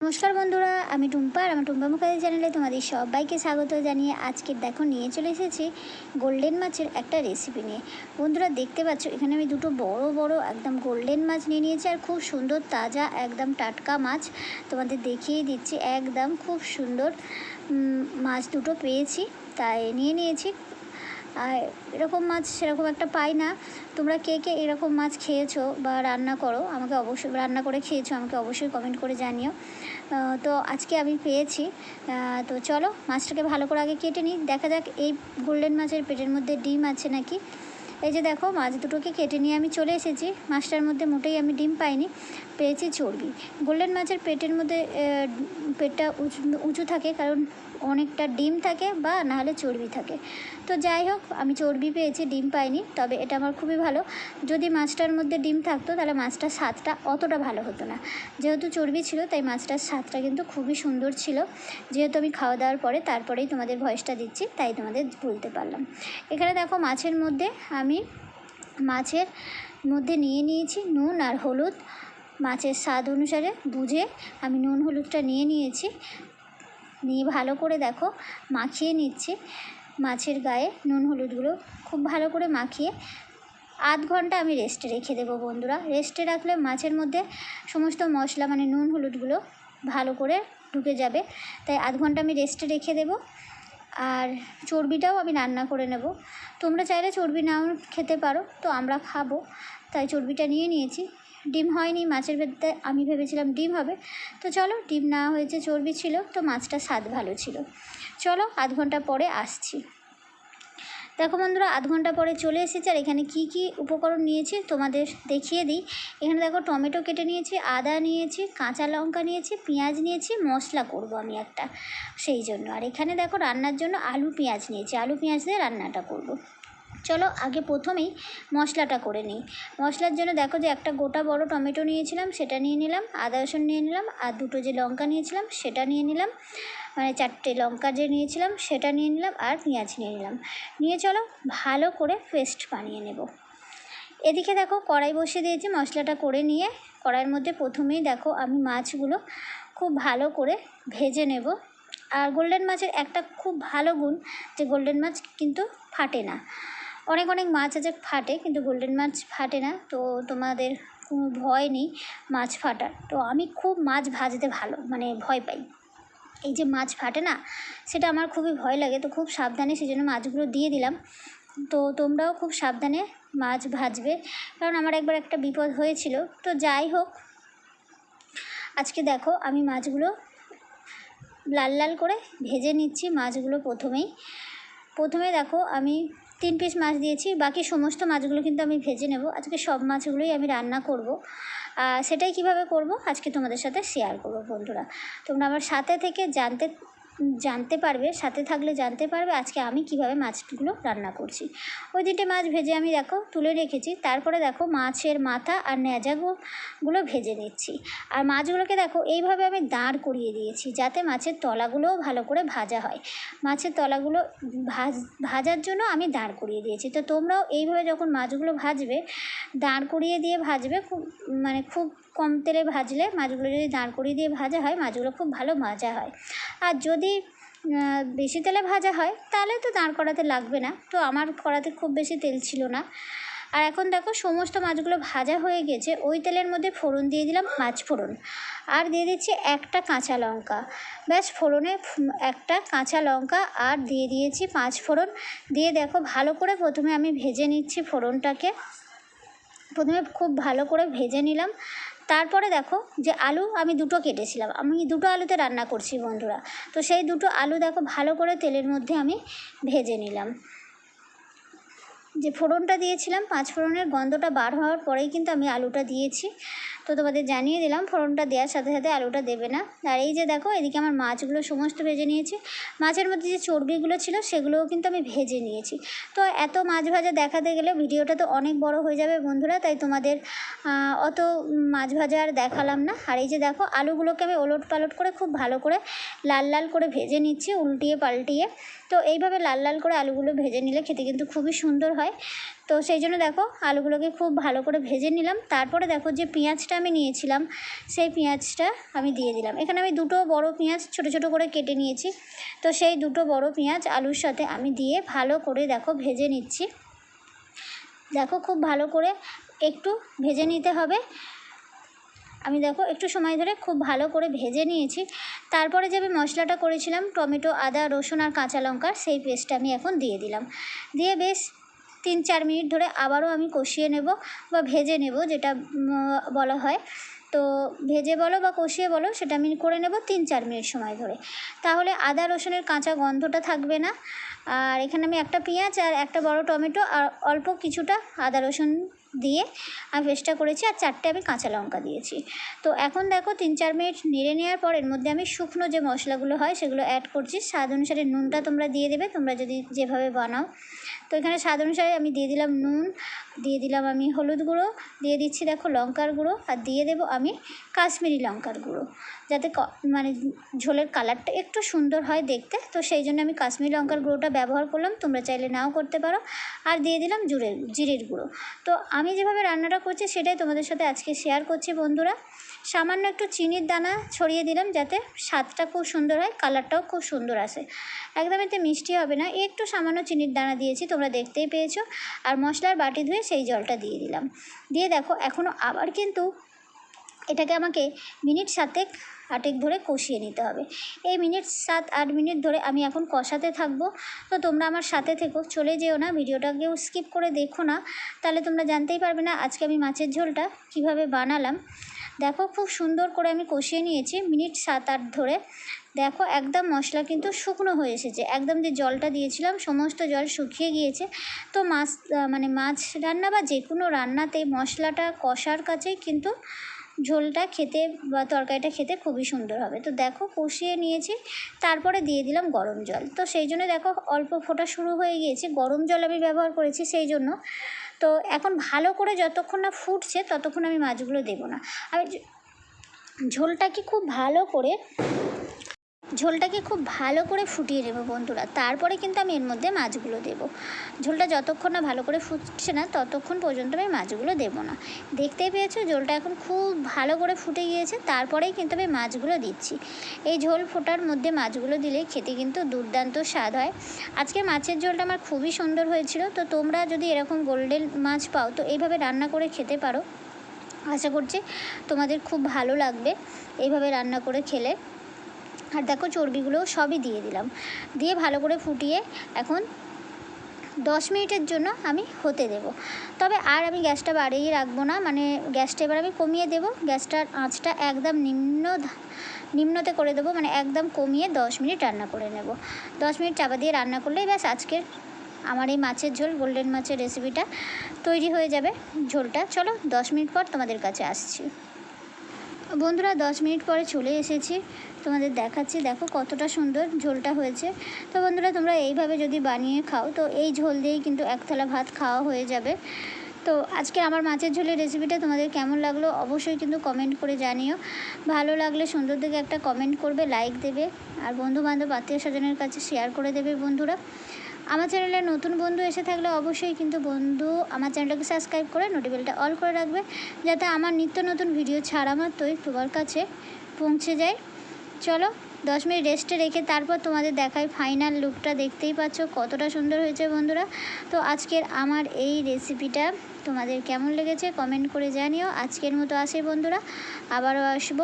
নমস্কার বন্ধুরা, আমি টুম্পা আর আমার টুম্পা মুখার্জি চ্যানেলে তোমাদের সবাইকে স্বাগত জানিয়ে আজকে দেখো নিয়ে চলে এসেছি গোল্ডেন মাছের একটা রেসিপি নিয়ে। বন্ধুরা, দেখতে পাচ্ছ, এখানে আমি দুটো বড় বড় একদম গোল্ডেন মাছ নিয়ে নিয়েছি আর খুব সুন্দর তাজা একদম টাটকা মাছ। তোমাদের দেখিয়ে দিচ্ছি, একদম খুব সুন্দর মাছ দুটো পেয়েছি, তাই নিয়ে নিয়েছি। আর এরকম মাছ সেরকম একটা পাই না। তোমরা কে কে এরকম মাছ খেয়েছো বা রান্না করো, আমাকে অবশ্যই রান্না করে খেয়েছো, আমাকে অবশ্যই কমেন্ট করে জানিও। তো আজকে আমি পেয়েছি। তো চলো মাছটাকে ভালো করে আগে কেটে নিই। দেখা যাক এই গোল্ডেন মাছের পেটের মধ্যে ডিম আছে নাকি। এই যে দেখো মাছ দুটোকে কেটে নিয়ে আমি চলে এসেছি। মাছটার মধ্যে মোটেই আমি ডিম পাইনি, পেয়েছি চর্বি। গোল্ডেন মাছের পেটের মধ্যে পেটটা উঁচু উঁচু থাকে কারণ অনেকটা ডিম থাকে বা নাহলে চর্বি থাকে। তো যাই হোক, আমি চর্বি পেয়েছি, ডিম পাইনি, তবে এটা আমার খুবই ভালো। যদি মাছটার মধ্যে ডিম থাকতো, তাহলে মাছটার স্বাদটা অতটা ভালো হতো না। যেহেতু চর্বি ছিল, তাই মাছটার স্বাদটা কিন্তু খুবই সুন্দর ছিল। যেহেতু আমি খাওয়া দাওয়ার পরে তারপরেই তোমাদের ভয়েসটা দিচ্ছি, তাই তোমাদের বলতে পারলাম। এখানে দেখো মাছের মধ্যে আমি মাছের মধ্যে নিয়ে নিয়েছি নুন আর হলুদ। মাছের স্বাদ অনুসারে বুঝে আমি নুন, হলুদটা নিয়ে নিয়েছি। নিয়ে ভালো করে দেখো মাখিয়ে নিচ্ছি। মাছের গায়ে নুন হলুদগুলো খুব ভালো করে মাখিয়ে আধ ঘণ্টা আমি রেস্টে রেখে দেবো বন্ধুরা। রেস্টে রাখলে মাছের মধ্যে সমস্ত মশলা মানে নুন হলুদগুলো ভালো করে ঢুকে যাবে। তাই আধ ঘণ্টা আমি রেস্টে রেখে দেবো। আর চর্বিটাও আমি রান্না করে নেব। তোমরা চাইলে চর্বি নাও খেতে পারো, তো আমরা খাব। তাই চর্বিটা নিয়ে নিয়েছি। ডিম হয়নি, মাছের ভেতরে আমি ভেবেছিলাম ডিম হবে। তো চলো, ডিম না হয়েছে, চর্বি ছিল, তো মাছটা স্বাদ ভালো ছিল। চলো, আধ ঘণ্টা পরে আসছি। দেখো বন্ধুরা, আধ ঘণ্টা পরে চলে এসেছি, আর এখানে কি কি উপকরণ নিয়েছি তোমাদের দেখিয়ে দিই। এখানে দেখো টমেটো কেটে নিয়েছি, আদা নিয়েছি, কাঁচা লঙ্কা নিয়েছি, পেঁয়াজ নিয়েছি, মশলা করব আমি একটা, সেই জন্য। আর এখানে দেখো রান্নার জন্য আলু পেঁয়াজ নিয়েছি, আলু পেঁয়াজ দিয়ে রান্নাটা করব। চলো আগে প্রথমেই মশলাটা করে নিই। মশলার জন্য দেখো যে একটা গোটা বড় টমেটো নিয়েছিলাম, সেটা নিয়ে নিলাম, আদা রসুন নিয়ে নিলাম, আর দুটো যে লঙ্কা নিয়েছিলাম, সেটা নিয়ে নিলাম মানে চারটে লঙ্কা যে নিয়েছিলাম, সেটা নিয়ে নিলাম, আর পেঁয়াজ নিয়ে নিলাম। নিয়ে চলো ভালো করে পেস্ট বানিয়ে নেব। এদিকে দেখো কড়াই বসিয়ে দিয়েছি মশলাটা করে নিয়ে, কড়াইয়ের মধ্যে প্রথমেই দেখো আমি মাছগুলো খুব ভালো করে ভেজে নেব। আর গোল্ডেন মাছের একটা খুব ভালো গুণ যে গোল্ডেন মাছ কিন্তু ফাটে না। অনেক অনেক মাছ আছে ফাটে, কিন্তু গোল্ডেন মাছ ফাটে না। তো তোমাদের কোনো ভয় নেই মাছ ফাটার। তো আমি খুব মাছ ভাজতে ভালো মানে ভয় পাই। এই যে মাছ ফাটে না, সেটা আমার খুবই ভয় লাগে। তো খুব সাবধানে সেই জন্য মাছগুলো দিয়ে দিলাম। তো তোমরাও খুব সাবধানে মাছ ভাজবে। কারণ আমার একবার একটা বিপদ হয়েছিল। তো যাই হোক, আজকে দেখো আমি মাছগুলো লাল লাল করে ভেজে নিচ্ছি মাছগুলো প্রথমেই। প্রথমে দেখো আমি তিন পিস মাছ দিয়েছি, বাকি সমস্ত মাছগুলো কিন্তু আমি ভেজে নেব। আজকে সব মাছগুলোই আমি রান্না করব। সেটাই কীভাবে করব? আজকে তোমাদের সাথে শেয়ার করব বন্ধুরা। তোমরা আমার সাথে থেকে জানতে জানতে পারবে, সাথে থাকলে জানতে পারবে আজকে আমি কীভাবে মাছগুলো রান্না করছি। ওই তিনটে মাছ ভেজে আমি দেখো তুলে রেখেছি, তারপরে দেখো মাছের মাথা আর ন্যাজাগুলো ভেজে নিচ্ছি। আর মাছগুলোকে দেখো এইভাবে আমি দাঁড় করিয়ে দিয়েছি, যাতে মাছের তলাগুলোও ভালো করে ভাজা হয়। মাছের তলাগুলো ভাজ, ভাজার জন্য আমি দাঁড় করিয়ে দিয়েছি। তো তোমরাও এইভাবে যখন মাছগুলো ভাজবে, দাঁড় করিয়ে দিয়ে ভাজবে, খুব মানে খুব কম তেলে ভাজলে মাছগুলো যদি দাঁড় করিয়ে দিয়ে ভাজা হয়, মাছগুলো খুব ভালো ভাজা হয়। আর যদি আহ, বেশি তেলে ভাজা হয় তাহলে তো দাঁড় করাতে লাগবে না। তো আমার করাতে খুব বেশি তেল ছিল না। আর এখন দেখো সমস্ত মাছগুলো ভাজা হয়ে গেছে। ওই তেলের মধ্যে ফোড়ন দিয়ে দিলাম পাঁচ ফোড়ন। আর দিয়ে দিচ্ছি একটা কাঁচা লঙ্কা। ব্যাস ফোড়নে একটা কাঁচা লঙ্কা আর দিয়ে দিয়েছি পাঁচ ফোড়ন। দিয়ে দেখো ভালো করে প্রথমে আমি ভেজে নিচ্ছি ফোড়নটাকে। প্রথমে খুব ভালো করে ভেজে নিলাম। তারপরে দেখো যে আলু আমি দুটো কেটেছিলাম। আমি দুটো আলুতে রান্না করছি বন্ধুরা। তো সেই দুটো আলু দেখো ভালো করে তেলের মধ্যে আমি ভেজে নিলাম। যে ফোড়নটা দিয়েছিলাম, পাঁচ ফোড়নের গন্ধটা বার হওয়ার পরেই কিন্তু আমি আলুটা দিয়েছি। তো তোমাদের জানিয়ে দিলাম, ফোড়নটা দেওয়ার সাথে সাথে আলুটা দেবে না। আর এই যে দেখো, এদিকে আমার মাছগুলো সমস্ত ভেজে নিয়েছি। মাছের মধ্যে যে চর্বিগুলো ছিল, সেগুলোও কিন্তু আমি ভেজে নিয়েছি। তো এত মাছ ভাজা দেখাতে গেলে ভিডিওটা তো অনেক বড় হয়ে যাবে বন্ধুরা, তাই তোমাদের অত মাছ ভাজা আর দেখালাম না। আর এই যে দেখো, আলুগুলোকে আমি ওলট পালট করে খুব ভালো করে লাল লাল করে ভেজে নিচ্ছি, উল্টিয়ে পাল্টিয়ে। তো এইভাবে লাল লাল করে আলুগুলো ভেজে নিলে খেতে কিন্তু খুবই সুন্দর হয়। তো সেই জন্য দেখো, আলুগুলোকে খুব ভালো করে ভেজে নিলাম। তারপরে দেখো যে পেঁয়াজটা আমি নিয়েছিলাম, সেই পেঁয়াজটা আমি দিয়ে দিলাম। এখানে আমি দুটো বড় পেঁয়াজ ছোট ছোট করে কেটে নিয়েছি। তো সেই দুটো বড় পেঁয়াজ আলুর সাথে আমি দিয়ে ভালো করে দেখো ভেজে নিচ্ছি। দেখো খুব ভালো করে একটু ভেজে নিতে হবে। আমি দেখো একটু সময় ধরে খুব ভালো করে ভেজে নিয়েছি। তারপরে যে আমি মশলাটা করেছিলাম, টমেটো, আদা, রসুন আর কাঁচা লঙ্কার, সেই পেস্টটা আমি এখন দিয়ে দিলাম। দিয়ে বেশ তিন চার মিনিট ধরে আবারও আমি কষিয়ে নেব বা ভেজে নেব, যেটা বলা হয়। তো ভেজে বলো বা কষিয়ে বলো, সেটা আমি করে নেব তিন চার মিনিট সময় ধরে। তাহলে আদা, রসুনের কাঁচা গন্ধটা থাকবে না। আর এখানে আমি একটা পেঁয়াজ আর একটা বড় টমেটো, আর অল্প কিছুটা আদা, রসুন দিয়ে আমি ভেজটা করেছি আর চারটে আমি কাঁচা লঙ্কা দিয়েছি। তো এখন দেখো তিন চার মিনিট নেড়ে নেওয়ার পর এর মধ্যে আমি শুকনো যে মশলাগুলো হয় সেগুলো অ্যাড করছি। স্বাদ অনুসারে নুনটা তোমরা দিয়ে দেবে, তোমরা যদি যেভাবে বানাও তো এখানে স্বাদ অনুসারে আমি দিয়ে দিলাম নুন, দিয়ে দিলাম আমি হলুদ গুঁড়ো, দিয়ে দিচ্ছি দেখো লঙ্কার গুঁড়ো আর দিয়ে দেবো আমি কাশ্মীরি লঙ্কার গুঁড়ো। যাতে মানে ঝোলের কালারটা একটু সুন্দর হয় দেখতে। তো সেই জন্য আমি কাশ্মীরি লঙ্কার গুঁড়োটা ব্যবহার করলাম, তোমরা চাইলে নাও করতে পারো। আর দিয়ে দিলাম জুড়ের জিরের গুঁড়ো। তো আমি যেভাবে রান্নাটা করছি সেটাই তোমাদের সাথে আজকে শেয়ার করছি বন্ধুরা। সামান্য একটু চিনির দানা ছড়িয়ে দিলাম যাতে স্বাদটা খুব সুন্দর হয়, কালারটাও খুব সুন্দর আসে। একদম এতে মিষ্টি হবে না, একটু সামান্য চিনির দানা দিয়েছি তোমরা দেখতেই পেয়েছ। আর মশলার বাটি ধুয়ে সেই জলটা দিয়ে দিলাম। দিয়ে দেখো এখনও আবার কিন্তু এটাকে আমাকে মিনিট সাতেক, আটেক ধরে কষিয়ে নিতে হবে। এই মিনিট সাত, আট মিনিট ধরে আমি এখন কষাতে থাকব। তো তোমরা আমার সাথে থেকো, চলে যেও না, ভিডিওটাকেও স্কিপ করে দেখো না। তাহলে তোমরা জানতেই পারবে না আজকে আমি মাছের ঝোলটা কীভাবে বানালাম। দেখো খুব সুন্দর করে আমি কষিয়ে নিয়েছি মিনিট সাত আট ধরে। দেখো একদম মশলা কিন্তু শুকনো হয়ে এসেছে। একদম যে জলটা দিয়েছিলাম সমস্ত জল শুকিয়ে গিয়েছে। তো মাছ মানে মাছ রান্না বা যে কোনো রান্নাতে মশলাটা কষার কাছেই কিন্তু ঝোলটা খেতে বা তরকারিটা খেতে খুবই সুন্দর হবে। তো দেখো কষিয়ে নিয়েছি, তারপরে দিয়ে দিলাম গরম জল। তো সেই জন্য দেখো অল্প ফোটা শুরু হয়ে গিয়েছে। গরম জল আমি ব্যবহার করেছি সেই জন্য। তো এখন ভালো করে যতক্ষণ না ফুটছে ততক্ষণ আমি মাছগুলো দেবো না। আর ঝোলটা কি খুব ভালো করে ঝোলটাকে খুব ভালো করে ফুটিয়ে নেব বন্ধুরা। তারপরে কিন্তু আমি এর মধ্যে মাছগুলো দেবো। ঝোলটা যতক্ষণ না ভালো করে ফুটছে না, ততক্ষণ পর্যন্ত আমি মাছগুলো দেবো না। দেখতেই পেয়েছ, ঝোলটা এখন খুব ভালো করে ফুটে গিয়েছে, তারপরেই কিন্তু আমি মাছগুলো দিচ্ছি। এই ঝোল ফোটার মধ্যে মাছগুলো দিলে খেতে কিন্তু দুর্দান্ত স্বাদ হয়। আজকে মাছের ঝোলটা আমার খুবই সুন্দর হয়েছিল, তো তোমরা যদি এরকম গোল্ডেন মাছ পাও, তো এইভাবে রান্না করে খেতে পারো। আশা করছি তোমাদের খুব ভালো লাগবে, এইভাবে রান্না করে খেলে। আর দেখো চর্বিগুলো সবই দিয়ে দিলাম। দিয়ে ভালো করে ফুটিয়ে এখন দশ মিনিটের জন্য আমি হতে দেব। তবে আর আমি গ্যাসটা বাড়িয়ে রাখব না মানে গ্যাসটা এবার আমি কমিয়ে দেব। গ্যাসটার আঁচটা একদম নিম্ন নিম্নতে করে দেবো মানে একদম কমিয়ে দশ মিনিট রান্না করে নেব। দশ মিনিট চাপা দিয়ে রান্না করলেই ব্যাস আজকের আমার এই মাছের ঝোল, গোল্ডেন মাছের রেসিপিটা তৈরি হয়ে যাবে ঝোলটা। চলো দশ মিনিট পর তোমাদের কাছে আসছি। বন্ধুরা, দশ মিনিট পরে চলে এসেছি। তোমাদের দেখাচ্ছি। দেখো কতটা সুন্দর ঝোলটা হয়েছে। তো বন্ধুরা, তোমরা এইভাবে যদি বানিয়ে খাও, তো এই ঝোল দিয়েই কিন্তু এক থালা ভাত খাওয়া হয়ে যাবে। তো আজকে আমার মাছের ঝোলের রেসিপিটা তোমাদের কেমন লাগল অবশ্যই কিন্তু কমেন্ট করে জানিও। ভালো লাগলে সুন্দর দেখে একটা কমেন্ট করবে, লাইক দেবে, আর বন্ধু বান্ধব আত্মীয় স্বজনের কাছে শেয়ার করে দেবে বন্ধুরা। আমার চ্যানেলে নতুন বন্ধু এসে থাকলে অবশ্যই কিন্তু বন্ধু আমার চ্যানেলটাকে সাবস্ক্রাইব করে নোটিবেলটা অল করে রাখবে, যাতে আমার নিত্য নতুন ভিডিও ছাড়া মাত্রই তোমার কাছে পৌঁছে যায়। চলো, দশ মিনিট রেস্টে রেখে তারপর তোমাদের দেখাই ফাইনাল লুকটা দেখতেই পাচ্ছ কতটা সুন্দর হয়েছে বন্ধুরা। তো আজকের আমার এই রেসিপিটা তোমাদের কেমন লেগেছে কমেন্ট করে জানিও। আজকের মতো আসে বন্ধুরা, আবারও আসব।